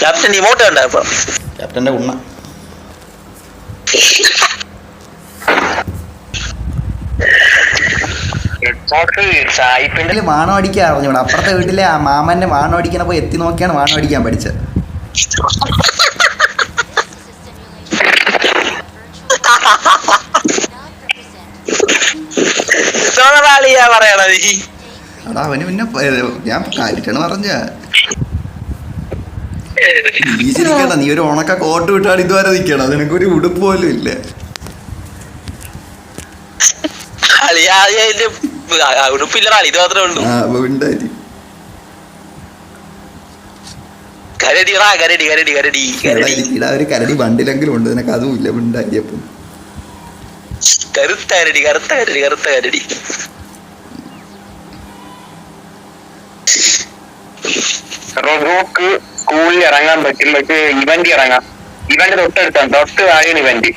Captain emote കണ്ട ഇപ്പൊ? ക്യാപ്റ്റന്റെ ഉണ്ണ. സായിപ്പിന്റെ വീട്ടിൽ മാണം അടിക്കാൻ അറിഞ്ഞൂടാ. അപ്പുറത്തെ വീട്ടിലെ ആ മാമന്റെ മാണം അടിക്കണപ്പോ എത്തി നോക്കിയാണ് മാണം അടിക്കാൻ പഠിച്ചത്. അവന് പിന്നെ ഞാൻ കാര്യം പറഞ്ഞ നീ നീ ഒരു ഉണക്ക കോട്ട് വിട്ടാണ് ഇതുവരെ നിക്കണം അതിനൊക്കെ ഒരു ഉടുപ്പ് പോലും ഇല്ല. ഉടുപ്പില്ലടാ ഇത് മാത്രമേ ഉള്ളൂ. കരടി കരടി കരടി കരടി ഇടാ ഒരു കരടി ബണ്ടിലെങ്കിലും ഉണ്ട്. നിനക്ക് അതും ഇല്ല ഉണ്ടാക്കിയപ്പം. കറുത്ത കരടി കറുത്ത കരടി കറുത്ത കരടി. റോക്ക് സ്കൂളിൽ ഇറങ്ങാൻ പറ്റും പക്ഷേ ഇവന്റ് ഇറങ്ങാം. ഇവന്റ് തൊട്ടടുത്താണ് തൊട്ട് താഴെയാണ് ഇവന്റ്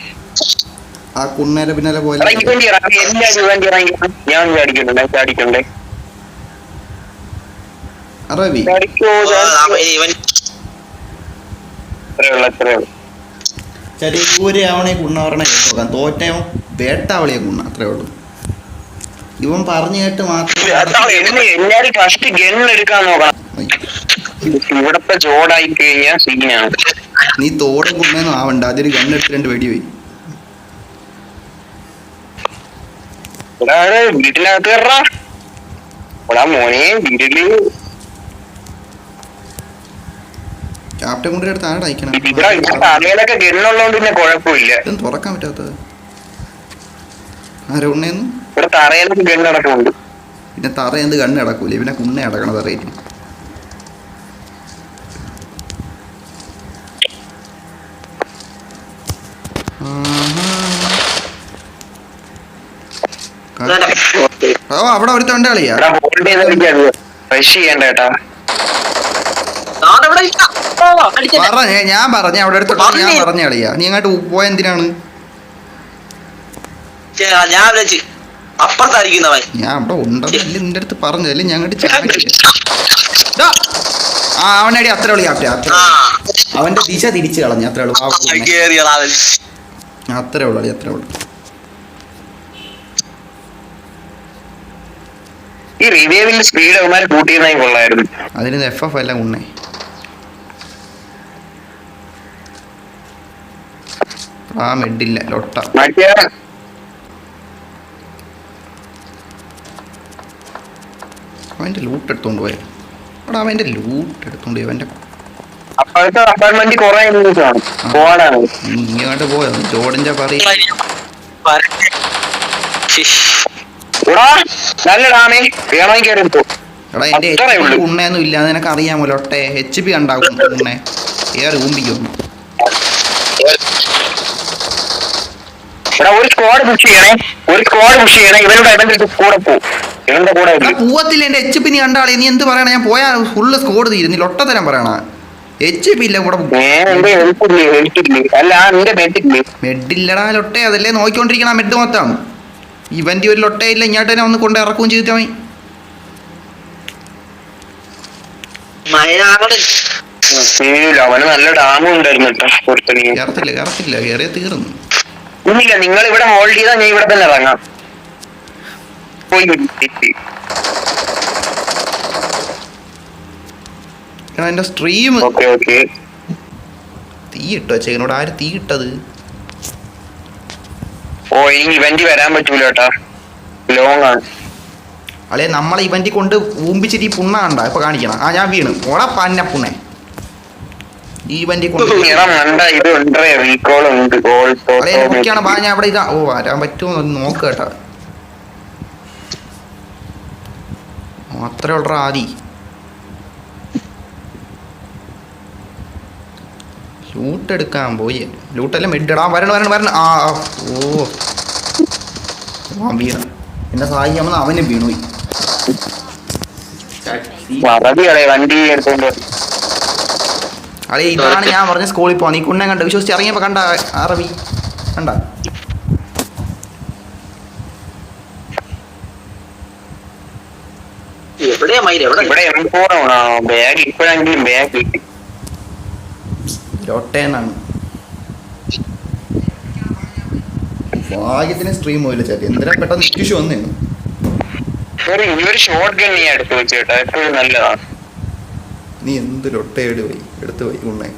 ആ കുന്നേരെ പിന്നാലെ പോലെ ഇവന്റ് ഇറങ്ങി എല്ലാ ഇവന്റ് ഇറങ്ങി. ഞാൻ ചാടിക്കണ്ടേ ചാടിക്കണ്ടേ ഉള്ളു ചെറിയ ആവണേ കുണ്ണ പറഞ്ഞ തോറ്റയോ വേട്ടാവളിയെ കുണ്ണ അത്രേ ഉള്ളൂ. ഇവൻ പറഞ്ഞു കേട്ട് മാത്രം എല്ലാരും എടുക്കാൻ നോക്കണം. ഇവിടത്തെ ജോഡായി കഴിഞ്ഞാൽ സീനാണ് നീ തോടെ കുണ്ണേന്നും ആവണ്ട അതൊരു കണ്ണെടുത്ത് രണ്ട് വെടി പോയി ഇവിടെ ആര് വീട്ടിനകത്ത് കയറാ ഇവിടെ മോനെ വീട്ടിൽ ക്യാപ്റ്റൻ അയക്കണം? തലയിലൊക്കെ ഗണ്ണുള്ളതുകൊണ്ട് പിന്നെ കുഴപ്പമില്ല. ഇതൊന്നും തുറക്കാൻ പറ്റാത്തത്. ആരെ ഉണ്ണേന്നു? ഇവിടെ തറയിലൊക്കെ ഗണ്ണ് നടക്കുന്നുണ്ട്. പിന്നെ തറ എന്ത് കണ്ണ് അടക്കൂല പിന്നെ കുണ്ണ അടക്കണ തറയിട്ട് കേട്ടാ അവിടെ ഇല്ല. തൊണ്ട കളിയാ. പറഞ്ഞേ ഞാൻ പറഞ്ഞ അവിടെ അടുത്ത് ഞാൻ പറഞ്ഞ. കളിയാ. നീ അങ്ങോട്ട് പോയ എന്തിനാണ്? ഞാൻ അപ്പുറത്തായിരിക്കുന്നവൻ ഞാൻ അവിടെ ഉണ്ടെന്നല്ലേ നിന്റെ അടുത്ത് പറഞ്ഞതല്ലേ ഞാൻ അങ്ങോട്ട് ആ അവനടി അത്ര കളി ആ. അവന്റെ ദിശ തിരിച്ചു കളഞ്ഞു അത്രേ ഉള്ളൂ ആ കുണ്ണെ. കേറിയതാ അവൻ അത്രേ ഉള്ളൂ അത്രേ ഉള്ളൂ. ഈ റിവൈവിന്റെ സ്പീഡ് അവന്മാർ കൂട്ടിയിരുന്നെങ്കിൽ കൊള്ളായിരുന്നു. അതിന് എഫ് എഫ് അല്ല ഉണ്ണേ ആ മെഡില്ല ലൊട്ട. അവന്റെ ലൂട്ട് എടുത്തോണ്ട് പോയാ. അവിടെ അവന്റെ ലൂട്ട് എടുത്തോണ്ട് പോയി അവന്റെ അപ്പോഴത്തെ അപ്പാർട്ട്മെന്റ് കുറെ ആണ് പോവാനാണ്. നീ ഇങ്ങോട്ട് പോയോ? പറയും എടാ നല്ല ഡാമേ. വേണമെങ്കിൽ കയറി എടുത്തോ. എടാ എന്റെ അത്രേ എച്ച് ഉള്ളൂ. പി ഉണ്ണയൊന്നും ഇല്ല. നിനക്ക് അറിയാമോ ഒട്ടെ എച്ച് പി ഉണ്ടാകും ഉണ്ണെ. ഏറെ ഊമ്പിക്കും. ഒരു സ്ക്വാഡ് പുഷ് ചെയ്യണേ. ഒരു സ്ക്വാഡ് പുഷ് ചെയ്യണേ. ഇവരുടെ ഇവന്റെ കൂടെ പോകും ഇവന്റെ കൂടെ എടാ പൂവത്തില്ല എന്റെ എച്ച് പി നീ കണ്ടാളെ. നീ എന്ത് പറയണേ? ഞാൻ പോയാ ഫുള്ള് സ്കോഡ് തീരുന്നില്ല ഒട്ടത്തരം പറയണ. എച്ച് പി ഇല്ല കൂടെ മെഡില്ലടാ ലൊട്ടെ അതല്ലേ നോക്കിക്കൊണ്ടിരിക്കണ മെഡ് മൊത്തം. ഇവന്റെ ഒരു ലൊട്ടയില്ല ഇങ്ങോട്ട് തന്നെ ഒന്ന് കൊണ്ട് ഇറക്കുകയും ചെയ്തിട്ട് മതി അവന് നല്ല ഡാമും ഉണ്ടായിരുന്നു തീർന്നു. ഇല്ല നിങ്ങൾ ഇവിടെ ഹോൾഡ് ചെയ്താൽ ഞാൻ ഇവിടെ തന്നെ ഇറങ്ങാം. പോയി. വിളിച്ചിട്ട്. എന്റെ സ്ട്രീം തീ ഇട്ടോ ചേനോട് ആര് തീ ഇട്ടത്? ഓ ഇനി ഇവന്റ് വരാൻ പറ്റൂല കേട്ടാ ലോങ് ആണ്. അളെ നമ്മളെ ഇവന്റ് കൊണ്ട് ഊമ്പിച്ചിട്ട് ഈ പുണ്ണ കണ്ട ഇപ്പൊ കാണിക്കണം. ആ ഞാൻ വീണ്. ഓടാ പന്ന പുണ്ണേ ഈ ഇവന്റ് കൊണ്ട് അളെ കുട്ടിയാണ് ബാ ഞാൻ അവിടെ ഇതാ. ഓ വരാൻ പറ്റുമോ? നോക്ക് കേട്ടാ. അത്രേ ഉള്ള ആദി ലൂട്ട് എടുക്കാൻ പോയി. ലൂട്ടെല്ലാം മെഡിടാ വരണം വരണം വരണം. ആ ഓ. ആ വീണ. എന്നെ സഹായിക്കാമെന്ന് അവന് വീണു വരും. ഇതാണ് ഞാൻ പറഞ്ഞ സ്കൂളിൽ പോവാ നീ കുണ്ണെ കണ്ട? വിശ്വസിച്ച് ഇറങ്ങിയപ്പോ കണ്ട അറബി കണ്ട? എവിടെയാ മയിൽ എവിടെ ബാഗ് ഇപ്പോഴെങ്കിലും ബാഗ് കിട്ടി. ലോട്ടേനാണ് ഭാഗ്യത്തിന് സ്ട്രീം പോയില്ല ചേട്ടി എന്തിനാ പെട്ടെന്ന് ഇഷ്യൂ വന്നിരുന്നു നീ എന്ത് ലൊട്ടയോട് പോയി? എടുത്തു പോയി ഉണ്ണേ.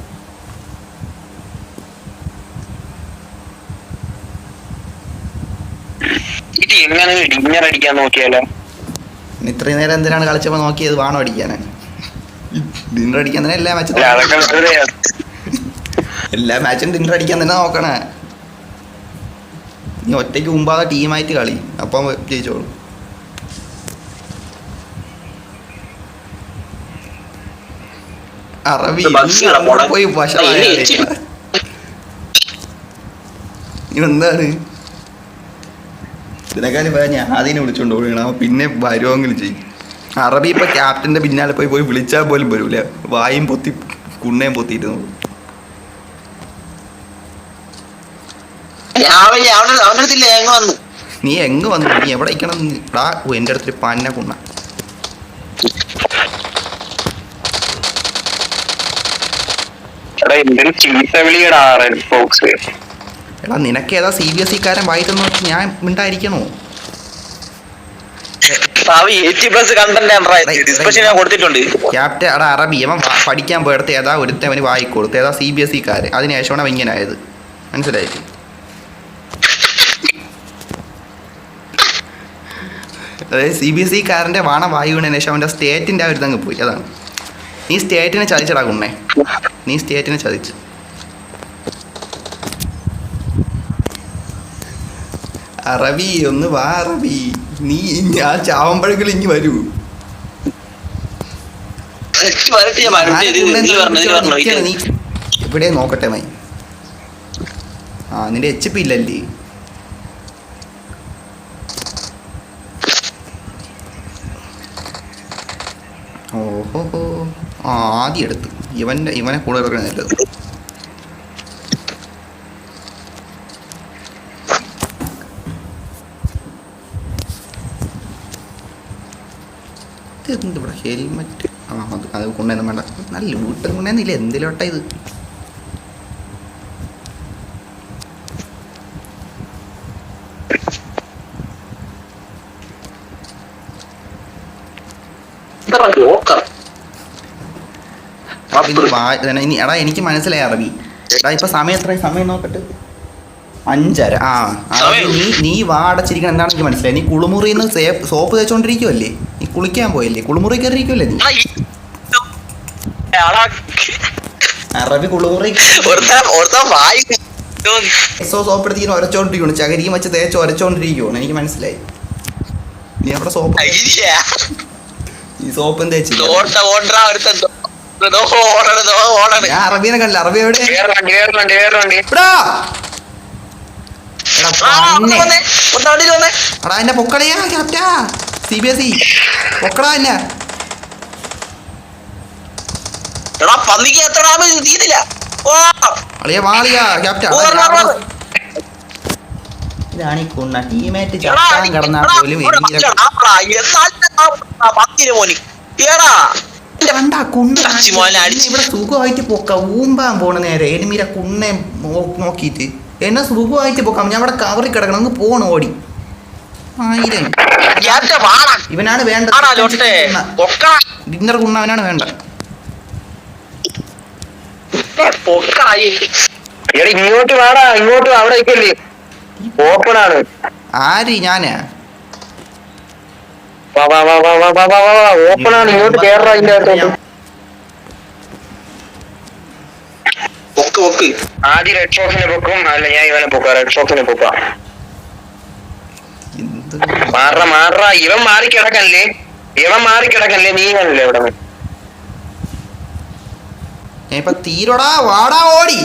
ഇത്രയും നേരം എന്തിനാണ് കളിച്ചപ്പോ നോക്കിയത്? വാണോ അടിക്കാനാണ് ഡിന്നർ അടിക്കാൻ തന്നെ എല്ലാ മാച്ചത്തിലും എല്ലാ മാച്ചും ഡിന്നർ അടിക്കാൻ തന്നെ നോക്കണേ. നീ ഒറ്റയ്ക്ക് മുമ്പാതെ ടീമായിട്ട് കളി. അപ്പം ജയിച്ചോളൂ. അറബി. പോയി എന്താണ്? ഇതിനെക്കാളും പോയാൽ ഞാൻ അതിനെ വിളിച്ചോണ്ട് ഓടുകയാണ് പിന്നെ വരുമെങ്കിലും ചെയ്യും. അറബി ഇപ്പൊ ക്യാപ്റ്റന്റെ പിന്നാലെ പോയി പോയി വിളിച്ചാൽ പോലും വരൂല. വായും പൊത്തി കുണ്ണയും പൊത്തിയിട്ട് നോക്കും അവൻ അവന്റെ അവന്റെ അടുത്തില്ല ഞങ്ങൾ വന്നു. നീ എങ്ങ് വന്നു? നീ എവിടെ ഇരിക്കണം? എന്റെ അടുത്തൊരു പന്ന കുണ്ണ എടാ നിനക്ക് ഏതാ സി ബി എസ് ഇക്കാരൻ വായിട്ടെന്ന് വെച്ച് ഞാൻ മിണ്ടായിരിക്കണോ? അവൻ എയ്റ്റി പ്ലസ് കണ്ടന്റ് ഡിസ്പെഷൻ ഞാൻ കൊടുത്തിട്ടുണ്ട്. ക്യാപ്റ്റൻ എടാ അറബി അവൻ പഠിക്കാൻ പോയിടത്ത് ഏതാ ഒരുത്തവന് വായിക്കൊടുത്ത് ഏതാ സി ബി എസ് ഇക്കാരൻ? അതിനുശേഷമാണ് അവൻ ഇങ്ങനെ ആയത് മനസ്സിലായി അതായത് സി ബി എസ് ഇക്കാരന്റെ വാണ വായു വീണതിന് ശേഷം അവന്റെ സ്റ്റേറ്റിന്റെ ആ ഒരു ഇതങ്ങ് പോയി. അതാണ്. നീ സ്റ്റേറ്റിനെ ചതിച്ചടാ കുണ്ണേ. നീ സ്റ്റേറ്റിനെ ചതിച്ച്. അറബി ഒന്ന് വാ അറബി. നീ ആ ചാവുമ്പോഴെങ്കിലും ഇനി വരൂ. ഇവിടെ നോക്കട്ടെ മൈ. ആ നിന്റെ എച്ച് പി ഇല്ലല്ലേ? ആദ്യം എടുത്ത്. ഇവന്റെ ഇവനെ കൂടെ ഇറക്കണ നല്ലത്. എന്ത് ഇവിടെ ഹെൽമെറ്റ്. ആ അത് അത് കൊണ്ടുവന്ന് വേണ്ട നല്ല വീട്ടിൽ കൊണ്ടുവന്നില്ല എന്തിലോട്ടാ ഇത് ജോക്കർ ഇത് വാ- ഇതന്നെ ഇനി എടാ എനിക്ക് മനസ്സിലായി അറബി. എടാ ഇപ്പൊ സമയം എത്ര സമയം നോക്കട്ടെ. അഞ്ചര. ആ നീ നീ വാടച്ചിരിക്കണം എന്താണ് എനിക്ക് മനസ്സിലായി. നീ കുളിമുറിന്ന് സേഫ് സോപ്പ് തേച്ചോണ്ടിരിക്കുവല്ലേ? നീ കുളിക്കാൻ പോയല്ലേ? കുളിമുറി കയറിയിരിക്കുവല്ലേ നീ? അറബി കുളിമുറി സോപ്പ് എടുത്തിങ്ങനെ ഒരച്ചോണ്ടിരിക്കണം ചകരിയും വെച്ച് തേച്ച് ഒരച്ചോണ്ടിരിക്കുവാണ്. എനിക്ക് മനസ്സിലായി. നീ അവിടെ സോപ്പ് ഈ സോപ്പും തേച്ചില്ല? അറബീനെ കണ്ടില്ല. അറബി എവിടെ? എടാ! എന്നെ പൊക്കളയാ ക്യാപ്റ്റാ സി ബി എസ് ഇ. പൊക്കളാ എന്നെ. എടാ പന്നിക്ക് എത്ര ഡാമേജ് തീരില്ല അളിയ വാളിയാ ക്യാപ്റ്റൻ ഇതാണ് ഈ കുണ്ണ. ടീമേറ്റ് ചട്ടാൻ കിടന്നാൽ പോലും എന്നാൽ പത്തിന് പോലും. ഏടാ കണ്ടാ കുണ്ണ. ഇവിടെ സുഖമായിട്ട് പൊക്ക. ഊമ്പാൻ പോണ നേരെ. എനിമീര കുണ്ണെ നോക്കിയിട്ട് എന്നെ സുഖമായിട്ട് പൊക്കാം. ഞാൻ അവിടെ കവറി കിടക്കണം. പോണ ഓടി. ആയിരം. ഇവനാണ് വേണ്ട ഡിന്നർ കുണ്ണ അവനാണ് വേണ്ട ഇങ്ങോട്ട് വാടാ. ഇങ്ങോട്ട് അവിടെ ഓപ്പൺ ആണ് ആര് ഞാനാ? വാ വാ വാ വാ വാ വാ വാ വാ വാ ഓപ്പൺ ആണ്. ഇങ്ങോട്ട് കേറാ അതിന്റെ അകത്തോട്ട്. പൊക്ക് പൊക്ക്. ആദ്യം റെഡ് പൊക്കും. അല്ല ഞാൻ ഇവനെ പൊക്കാം. റെഡ് ഫോക്സിനെ പൊക്കാം എന്ത് മാറ മാറ ഇവൻ മാറി കിടക്കല്ലേ? ഇവൻ മാറി കിടക്കല്ലേ? നീ കണ്ടില്ലേ ഇവിടെ ഇപ്പൊ തീരോടാ വാടാ ഓടി.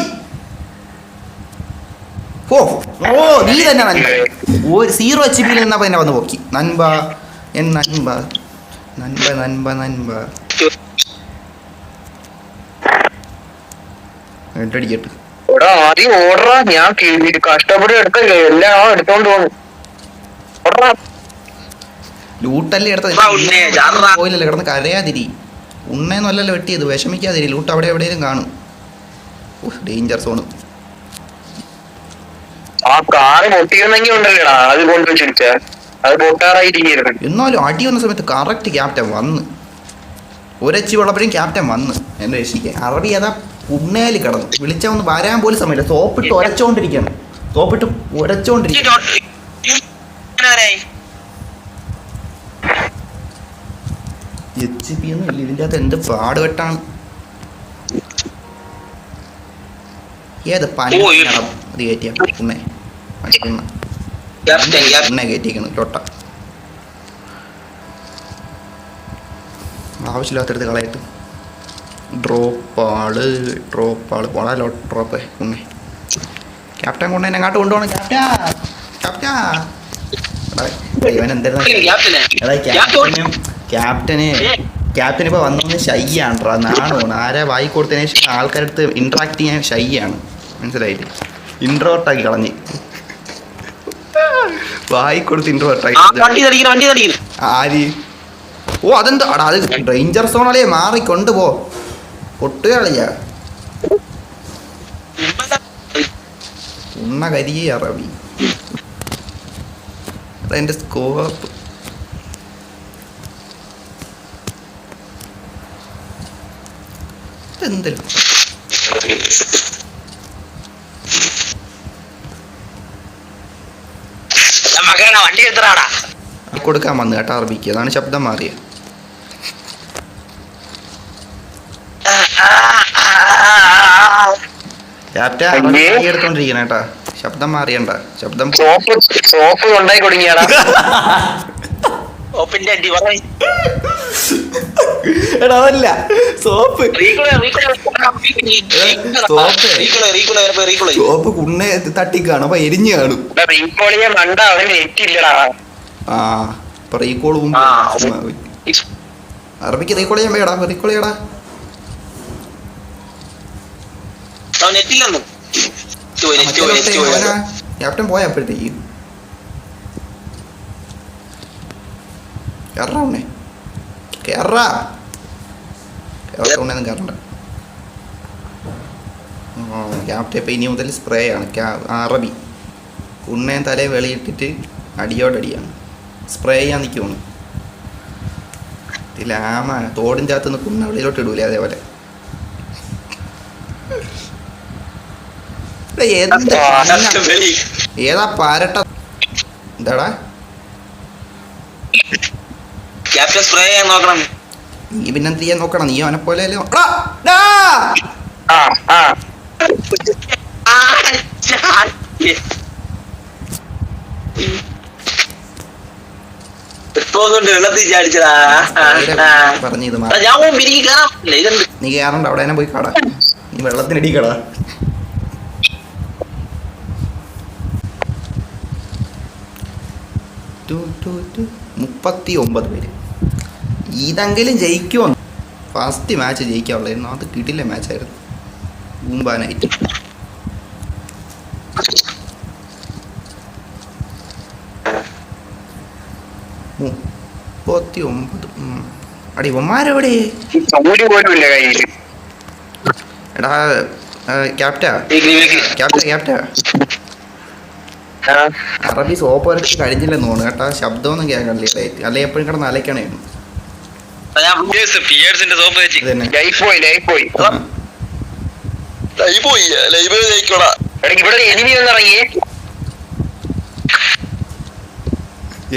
ഓ ഓ നീ തന്നെ നൻപ. ഒരു സീറോ എച്ച് പിയിൽ നിന്നപ്പോ എന്നെ വന്ന് പൊക്കി. നൻപ. എൻ நண்பா நண்ப நண்ப നൻപ. എട്ടടിക്കട്ട്. എടാ ആദ്യം ഓടറാ. ഞാൻ കഷ്ടപ്പെട്ട് എല്ലാം എടുത്തോണ്ട് ലൂട്ടല്ലേ. പോയില്ലല്ലോ കിടന്ന് കരയാതിരി. ഉണ്ണേന്നും അല്ലല്ലോ വെട്ടിയത്? വിഷമിക്കാതിരി. ലൂട്ട് അവിടെ എവിടെയും കാണും ഡേഞ്ചർ സോണ് ആ കാറ് പൊട്ടിയിരുന്നെങ്കിൽ ഉണ്ടല്ലേടാ. അത് കൊണ്ടുവച്ചിരിച്ചേ എന്നാലും അടി വന്ന സമയത്ത് കറക്റ്റ് ക്യാപ്റ്റൻ വന്ന്. ഒരച്ചി ഉള്ളപ്പോഴും ക്യാപ്റ്റൻ വന്ന്. എന്നെ രക്ഷിക്ക് അറബി അതാ ഉണ്ണേലി കിടന്നു. വിളിച്ച ഒന്ന് വരാൻ പോലും സമയമില്ല. സോപ്പിട്ട് ഒരച്ചോണ്ടിരിക്കണം. സോപ്പിട്ട് ഒരച്ചോണ്ടിരിക്കണം. ഇതിന്റെ അകത്ത് എന്ത് പാടുപെട്ടാണ്? ഏത് പനി അത് കയറ്റിയ പുണ്ണേ. ഉണ്ണെ കയറ്റിക്കണം ചൊട്ട ആവശ്യമില്ലാത്തടുത്ത് കളയിട്ട് ഡ്രോപ്പ് ആൾ ഡ്രോപ്പ് ആൾ പോണല്ലോ ഡ്രോപ്പ് ഉണ്ണെ. ക്യാപ്റ്റൻ കൊണ്ട് എന്നെ അങ്ങോട്ട് കൊണ്ടുപോകണം ക്യാപ്റ്റാ ക്യാപ്റ്റാ. ഇവൻ എന്തായിരുന്നു? ക്യാപ്റ്റനെ. ക്യാപ്റ്റൻ ക്യാപ്റ്റന് ക്യാപ്റ്റന് ക്യാപ്റ്റൻ ഇപ്പൊ വന്നൊന്ന് ഷൈ ആണ്ട്രാ നാണോണ് ആരെ വായി കൊടുത്തതിന് ശേഷം ആൾക്കാരടുത്ത് ഇന്ററാക്ട് ചെയ്യാൻ ഷൈ ആണ് മനസ്സിലായില്ലേ ഇൻട്രോട്ടാക്കി കളഞ്ഞ്. വായി കൊടുത്ത് തടിക്കുന്നു ആര്? ഓ അതെന്താ? അടാ അത് ഡേഞ്ചർ സോണല്ലേ മാറി കൊണ്ടുപോ പൊട്ടുകളിയാ ഉണ്ണ കരിയെ അറബി. അതെന്റെ സ്കോപ്പ് എന്തെങ്കിലും മകനാ വണ്ടി എത്രാടാ കൊടുക്കാൻ വന്നു കേട്ടോ അറബിക്ക്. അതാണ് ശബ്ദം മാറിയത് എടുത്തോണ്ടിരിക്കണ കേട്ടാ. ശബ്ദം മാറിയണ്ട. ശബ്ദം സോപ്പ് സോപ്പ് ഉണ്ടായി കൊടുങ്ങിയാടാ. ഓപ്പിന്റെ അടി പറഞ്ഞു എടാ അതല്ല. സോപ്പ്. സോപ്പ്. സോപ്പ് കുണ്ണെ തട്ടി കാണും അപ്പൊ എരിഞ്ഞു കാണും. ആ ഇപ്പൊ റീകോൾ ആ. അറബിക്ക് റീകോൾ ചെയ്യാൻ വേടാ റീകോൾ ചെയ്യടാ. ക്യാപ്റ്റൻ പോയ അപ്പോഴത്തേക്ക്. കേറാ കേറാ. കേറൊന്നും കയറണ്ട ക്യാപ്റ്റൻ ഇപ്പം ഇനി മുതൽ സ്പ്രേ ആണ്. ക്യാ- അറബി. ഉണ്ണയും തലയും വെളിയിട്ടിട്ട് അടിയോടടിയാണ് സ്പ്രേ ചെയ്യാൻ നിൽക്കുവാണ് ലാമ തോടിന്റെ അകത്തുനിന്ന് കുണ്ണ വെളിയിലോട്ട് ഇടൂലേ അതേപോലെ. ഏതാ പാരട്ട? എന്താടാ? ക്യാപ്റ്റൻ സ്പ്രേ ചെയ്യാൻ നോക്കണം. നീ പിന്നെ എന്ത് ചെയ്യാൻ നോക്കണം? നീ അവനെ പോലെ നോ- കയറണ്ട അവിടെ പോയി കട നീ വെള്ളത്തിനടി കട. മുപ്പത്തി ഒമ്പത് പേര്. ഇതെങ്കിലും ജയിക്കുമോ ഫസ്റ്റ് മാച്ച് ജയിക്കാവുള്ളായിരുന്നു അത് കിട്ടില്ല മാച്ചായിരുന്നു ഊമ്പാനായിട്ട് മുപ്പത്തി ഒമ്പത്. അടി കയ്യിൽ എടാ ക്യാപ്റ്റാ? ക്യാപ്റ്റ ക്യാപ്റ്റ? അറബി സോപ്പ് വരച്ച് കഴിഞ്ഞില്ലെന്ന് തോന്നുന്നു കേട്ടാ. ശബ്ദമൊന്നും കേൾക്കണില്ല അല്ലെ എപ്പോഴും കിടന്ന് അലക്കണേ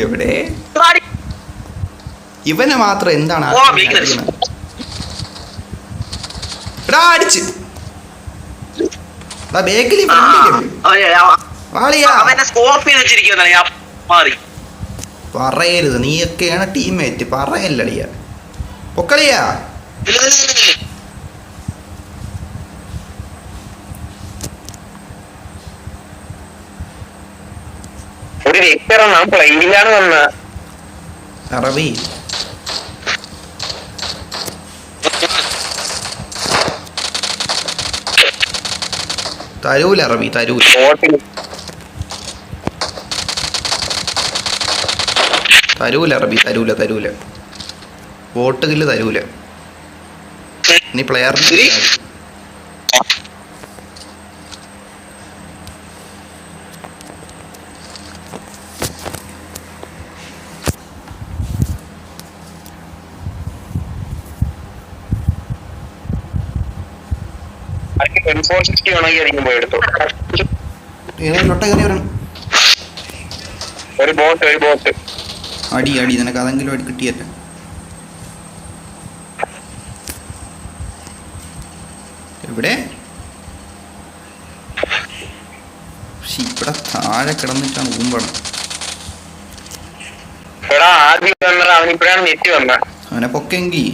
എവിടെ? ഇവനെ മാത്രം എന്താണ്? എടാ അടിച്ച്. ബേക്കിലി പറയരുത് നീയൊക്കെയാണ് ടീമേറ്റ് പറയല്ലടിയ പൊക്കളിയാ. ഒരു വ്യക്തി ഞാൻ പ്ലെയിനിലാണ് വന്ന. അറബി. തരൂല അറബി തരൂല തരൂല അറബി തരൂല തരൂല. വോട്ട് കില്ല് തരൂല. നീ പ്ലെയർ ഒരു ബോട്ട് ഒരു ബോട്ട് അടി അടി. നിനക്ക് അതെങ്കിലും അടി കിട്ടിയല്ല. താഴെ കിടന്നിട്ടാണ് ഊമ്പണം അവനെ പൊക്കെങ്കി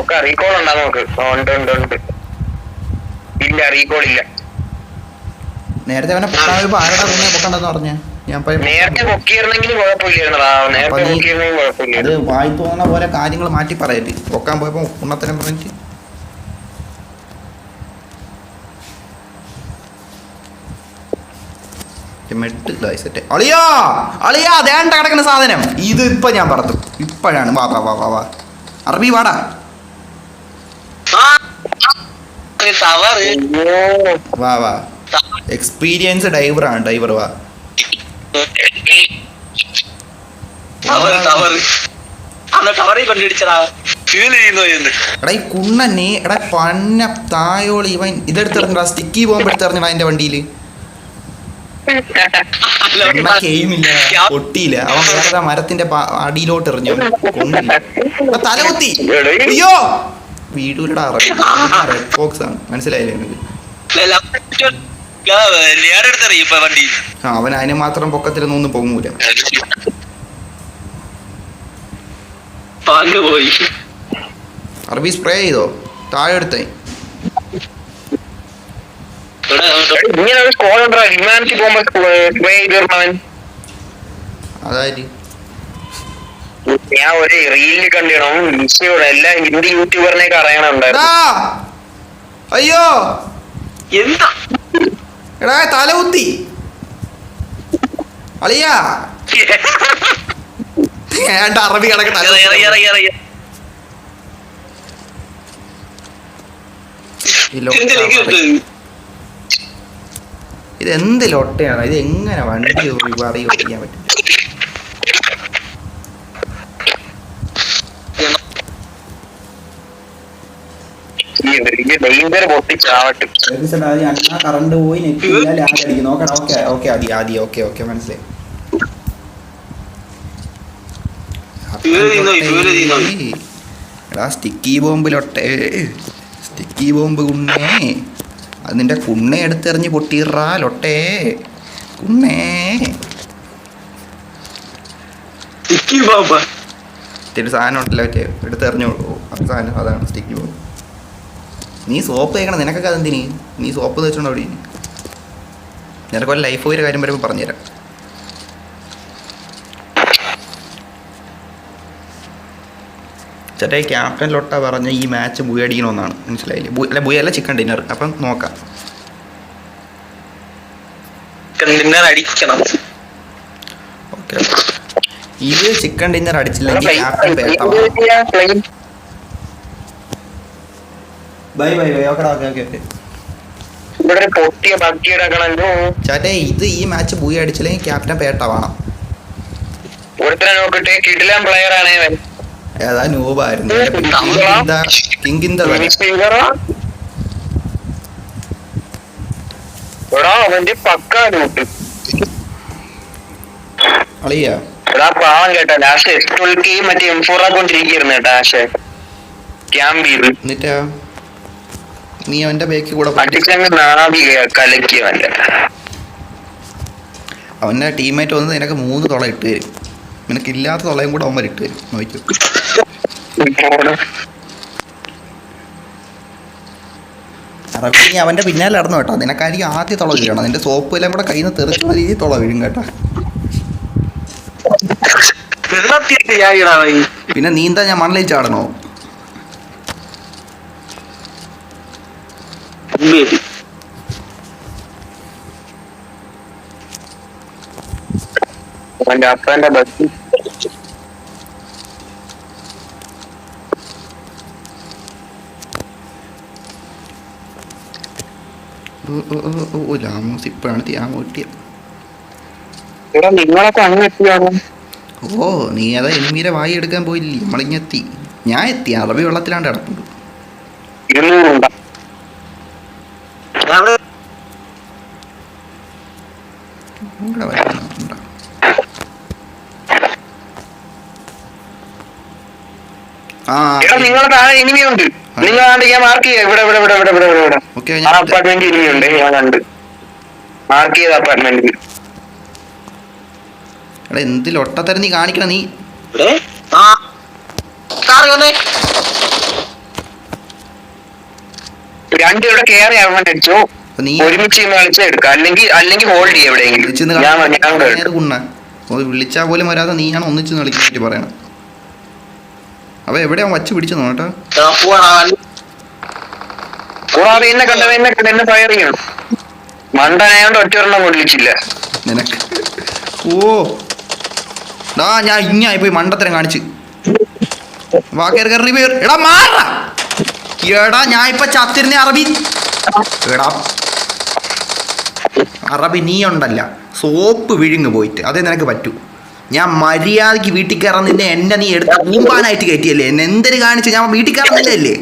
ഒക്കെ റീകോൾ ഉണ്ടാ നോക്ക്. ആ, ഉണ്ട് ഉണ്ട് ഉണ്ട്. ഇല്ല റീകോൾ ഇല്ല. നേരത്തെ അവനെ പൊക്കാൻ വരുമ്പോ ആരുടെ മുന്നേ പൊക്കണ്ടെന്ന് പറഞ്ഞ? ഞാൻ അത് കുഴപ്പമില്ലായിരുന്നു. വായി തോന്നുന്ന പോലെ കാര്യങ്ങൾ മാറ്റി പറയല്ലേ പൊക്കാൻ പോയപ്പോ ഉണ്ണത്തരം പറഞ്ഞിട്ട് മെട്ട് സെറ്റ് അളിയാ അളിയാ ദേണ്ട കിടക്കുന്ന സാധനം. ഇത് ഇപ്പൊ ഞാൻ പറഞ്ഞു ഇപ്പോഴാണ്. വാ വാ വാ വാ വാ. അറബി വാടാ. വാ വാ. എക്സ്പീരിയൻസ് ഡൈവർ വാ. ടവറിൽ കൊണ്ടിടിച്ചടാ ഫീൽ ചെയ്യുന്നു എന്ന്. എടാ ഈ കുണ്ണനെ എടാ പന്ന തായോളി ഇവൻ ഇതെടുത്തെറിഞ്ഞടാ സ്റ്റിക്കി ബോംബ് എടുത്തെറിഞ്ഞടാ എന്റെ വണ്ടിയിൽ എയിമില്ല പൊട്ടിയില്ല. അവൻ വേറെ മരത്തിന്റെ അടിയിലോട്ട് എറിഞ്ഞു. കൊണ്ടില്ല തലകുത്തി. അയ്യോ! വീടുകളുടെ റെഡ് ബോക്സ്. ആണ്. മനസ്സിലായില്ലേ വണ്ടി. അവൻ അതിന് മാത്രം പൊക്കത്തിലൊന്നും ഒന്നും പൊങ്ങൂല. അറബി സ്പ്രേ ചെയ്തോ? താഴെ എടുത്തേ ഇങ്ങനെ ഒരു സ്കോൾ ഉണ്ടോ. ഹ്യൂമാനിറ്റി പോകുമ്പോ അതായത്? ഞാൻ ഒരു റീലിൽ കണ്ടിടണം വിഷയോടെ എല്ലാ ഹിന്ദി യൂട്യൂബറിനെ അറിയണുണ്ടായിരുന്നു. അയ്യോ! എന്താ? എടാ തലകുത്തി. അളിയാ. ഏണ്ട അറബി ഇറങ്ങി ഈ പറയും. ഇത് എന്ത് ലോട്ടയാണ് ഇത് എങ്ങനെ വണ്ടി ഒരുപാട് ഓടിക്കാൻ പറ്റും? ഡേഞ്ചർ പൊട്ടിച്ചാവട്ടെ. അണ്ണാ കറണ്ട് പോയി നെറ്റ് ലാഗ് അടിക്കും നോക്കണം ഓക്കെ ഓക്കെ അതി ആദ്യം ഓക്കെ ഓക്കെ മനസ്സിലായി. എടാ സ്റ്റിക്കി ബോംബിലൊട്ടെ. സ്റ്റിക്കി ബോംബ് കുണ്ണേ. അത് നിന്റെ കുണ്ണെ എടുത്തെറിഞ്ഞ് പൊട്ടിയിറാ ലൊട്ടേ. കുണ്ണേ. സാധനം ഉണ്ടല്ലോ മറ്റേ എടുത്തെറിഞ്ഞു സാധനം അതാണ് സ്റ്റിക്കി ബോംബ് നീ സോപ്പ് തേക്കണം നിനക്കൊക്കെ അതെന്തിനീ? നീ സോപ്പ് തേച്ചോണ്ട് അവിടെ നിനക്കൊരു ലൈഫ് ഒരു കാര്യം വരുമ്പോൾ പറഞ്ഞുതരാം. ചേട്ടാ ക്യാപ്റ്റൻ ലൊട്ട പറഞ്ഞ ഈ മാച്ച് ബുയ അടിക്കണമെന്നാണ്. മനസ്സിലായില്ലേ? അല്ല ബുയ അല്ല ചിക്കൻ ഡിന്നർ അപ്പം നോക്കാം. ഡിന്നർ അടിക്കണം. ഓക്കെ ഇത് chicken dinner അടിച്ചില്ലെങ്കിൽ captain bye bye okay okay okay ഇത് ഈ മാച്ച് ബുയ അടിച്ചില്ലെങ്കിൽ ക്യാപ്റ്റൻ പേട്ട വേണം ഒരുത്തനെ നോക്കട്ടെ കിടിലൻ പ്ലെയർ ആണ് ഏതാ നൂബായിരുന്നു കിങ്കിന്ത അവന്റെ പക്ക ലൂട്ട് അളിയ. എടാ പാവം കേട്ടോ. ലാസ്റ്റ് എസ് ട്വൽക്ക് മറ്റേ എം ഫോർ ആക്കൊണ്ടിരിക്കുന്നു കേട്ടോ ആശെ ക്യാമ്പ് ചെയ്ത്. എന്നിട്ടാ? നീ അവന്റെ ബേക്കിൽ കൂടെ അവന്റെ. ടീമേറ്റ് വന്ന് നിനക്ക് മൂന്ന് തുള ഇട്ട് തരും. നിനക്ക് ഇല്ലാത്ത തുളയും കൂടെ അവന്മാർ ഇട്ട് തരും. നോക്കൂ അറബി നീ അവന്റെ പിന്നാലെ നടന്നു കേട്ടോ. നിനക്കായിരിക്കും ആദ്യം തുള വീഴണം. നിന്റെ സോപ്പ് എല്ലാം കൂടെ കയ്യിൽ നിന്ന് തെറിക്കുന്ന രീതിയിൽ തുള വീഴും കേട്ടോ. പിന്നെ നീന്താ ഞാൻ മണ്ണിൽ ചാടണോ? അവന്റെ അപ്പന്റെ ബസ് ഓ നീ അതാ എനിമീരെ വായി എടുക്കാൻ പോയില്ലേ? നമ്മളിങ്ങെത്തി ഞാൻ എത്തി. അറബി വെള്ളത്തിലാണ്ട് കിടപ്പുണ്ട്. ആ നിങ്ങളുടെ താഴെ എനിമിയുണ്ട് ഉണ്ട് നിങ്ങളാണ്ട് ഞാൻ മാർക്ക് ചെയ്യാം ഇവിടെ ഇവിടെ ഇവിടെ ഇവിടെ ഇവിടെ ഇവിടെ. ഇവിടെ ആ അപ്പാർട്ട്മെന്റ് ഇനിയുണ്ട് ഉണ്ട് ഞാൻ കണ്ട്. മാർക്ക് ചെയ്ത അപ്പാർട്ട്മെന്റ് എടാ എന്തിൽ ഒട്ടത്തരം നീ കാണിക്കണ നീ? രണ്ട് ഇവിടെ കേറി അവൻ അടിച്ചു. ഒരുമിച്ച് എടുക്കാം. അല്ലെങ്കിൽ അല്ലെങ്കിൽ ഹോൾഡ് ചെയ്യാം എവിടെയെങ്കിലും. വിളിച്ചാൽ പോലും വരാതെ നീയാണ് ഒന്നിച്ച് കളിക്കാൻ പറ്റി പറയണം. അവ എവിടെയാ വച്ച് പിടിച്ചു നോട്ടാ കണ്ട നിനക്ക്. ഓ. ഡാ ഞാൻ ഇങ്ങായി പോയി മണ്ടത്തരം കാണിച്ച്. വാക്കേർ എടാ മാറ എടാ ഞാൻ ഇപ്പൊ ചത്തിരുന്ന അറബി. എടാ. അറബി നീ ഉണ്ടല്ല. സോപ്പ് വിഴുങ്ങു പോയിട്ട്. അതേ നിനക്ക് പറ്റൂ. ഞാൻ മര്യാദയ്ക്ക് വീട്ടിൽ കയറാൻ നിന്നെ എന്നെ നീ എടുത്ത കൂമ്പാനായിട്ട് കയറ്റിയല്ലേ? എന്നെ എന്തിനു കാണിച്ചു? ഞാൻ വീട്ടിൽ കയറാൻ നിന്നല്ലേ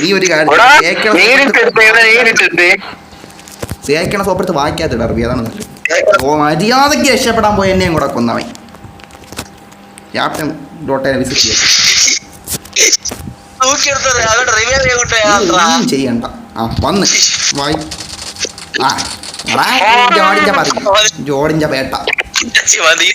നീ ഒരു കാര്യം സോപ്പെടുത്ത് വായിക്കാത്തിട അറബി അതാണ് നല്ലത്. ഓ മര്യാദയ്ക്ക് രക്ഷപ്പെടാൻ പോയി എന്നെയും കൂടെ കൊന്നവൻ. ക്യാപ്റ്റൻ വിസിറ്റ് ചെയ്യാം ചെയ്യണ്ട. ആ വന്ന്. വായി. ആ. ജോർജിന്റെ ജോഡിന്റെ പേട്ട. മതി